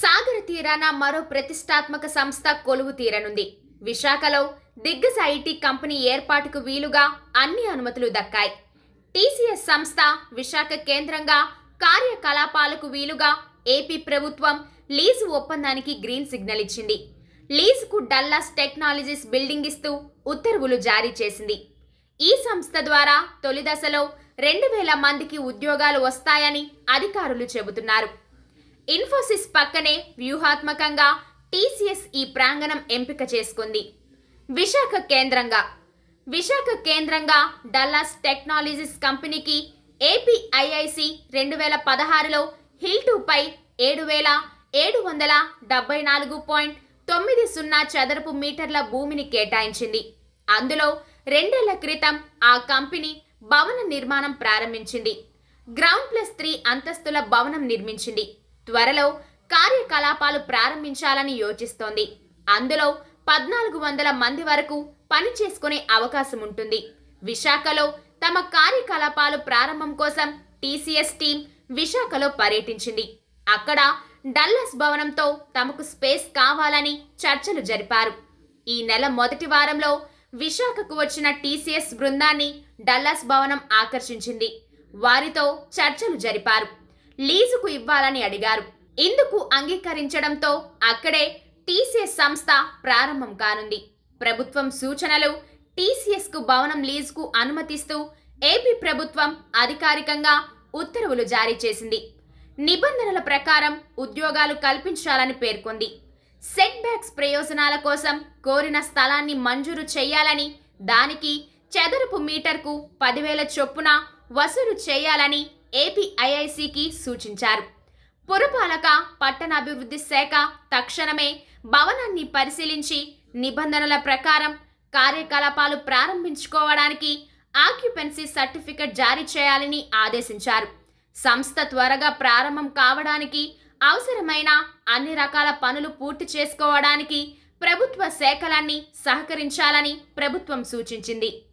సాగర తీరాన మరో ప్రతిష్టాత్మక సంస్థ కొలువు తీరనుంది. విశాఖలో దిగ్గజ ఐటీ కంపెనీ ఏర్పాటుకు వీలుగా అన్ని అనుమతులు దక్కాయి. టీసీఎస్ సంస్థ విశాఖ కేంద్రంగా కార్యకలాపాలకు వీలుగా ఏపీ ప్రభుత్వం లీజు ఒప్పందానికి గ్రీన్ సిగ్నల్ ఇచ్చింది. లీజుకు డల్లాస్ టెక్నాలజీస్ బిల్డింగ్ ఇస్తూ ఉత్తర్వులు జారీ చేసింది. ఈ సంస్థ ద్వారా తొలి దశలో రెండు వేల మందికి ఉద్యోగాలు వస్తాయని అధికారులు చెబుతున్నారు. ఇన్ఫోసిస్ పక్కనే వ్యూహాత్మకంగా టీసీఎస్ ఈ ప్రాంగణం ఎంపిక చేసుకుంది. విశాఖ కేంద్రంగా. విశాఖ కేంద్రంగా డల్లాస్ టెక్నాలజీస్ కంపెనీకి ఏపీఐఐసి రెండు వేల పదహారులో హిల్ టూపై ఏడు వేల ఏడు వందల డెబ్బై నాలుగు పాయింట్ తొమ్మిది సున్నా చదరపు మీటర్ల భూమిని కేటాయించింది. అందులో రెండేళ్ళ క్రితం ఆ కంపెనీ భవన నిర్మాణం ప్రారంభించింది. గ్రౌండ్ ప్లస్ త్రీ అంతస్తుల భవనం నిర్మించింది. త్వరలో కార్యకలాపాలు ప్రారంభించాలని యోచిస్తోంది. అందులో పద్నాలుగు వందల మంది వరకు పని చేసుకునే అవకాశం ఉంటుంది. విశాఖలో తమ కార్యకలాపాలు ప్రారంభం కోసం టీసీఎస్ టీం విశాఖలో పర్యటించింది. అక్కడ డల్లస్ భవనంతో తమకు స్పేస్ కావాలని చర్చలు జరిపారు. ఈ నెల మొదటి వారంలో విశాఖకు వచ్చిన టీసీఎస్ బృందాన్ని డల్లాస్ భవనం ఆకర్షించింది. వారితో చర్చలు జరిపారు. లీజుకు ఇవ్వాలని అడిగారు. ఇందుకు అంగీకరించడంతో అక్కడే టీసీఎస్ సంస్థ ప్రారంభం కానుంది. ప్రభుత్వం సూచనలు టీసీఎస్కు భవనం లీజుకు అనుమతిస్తూ ఏపీ ప్రభుత్వం అధికారికంగా ఉత్తర్వులు జారీ చేసింది. నిబంధనల ప్రకారం ఉద్యోగాలు కల్పించాలని పేర్కొంది. సెట్ బ్యాక్స్ ప్రయోజనాల కోసం కోరిన స్థలాన్ని మంజూరు చేయాలని దానికి చదరపు మీటర్కు పదివేల చొప్పున వసూలు చేయాలని ఏపీఐఐసికి సూచించారు. పురపాలక పట్టణాభివృద్ధి శాఖ తక్షణమే భవనాన్ని పరిశీలించి నిబంధనల ప్రకారం కార్యకలాపాలు ప్రారంభించుకోవడానికి ఆక్యుపెన్సీ సర్టిఫికెట్ జారీ చేయాలని ఆదేశించారు. సంస్థ త్వరగా ప్రారంభం కావడానికి అవసరమైన అన్ని రకాల పనులు పూర్తి చేసుకోవడానికి ప్రభుత్వ శాఖలన్నీ సహకరించాలని ప్రభుత్వం సూచించింది.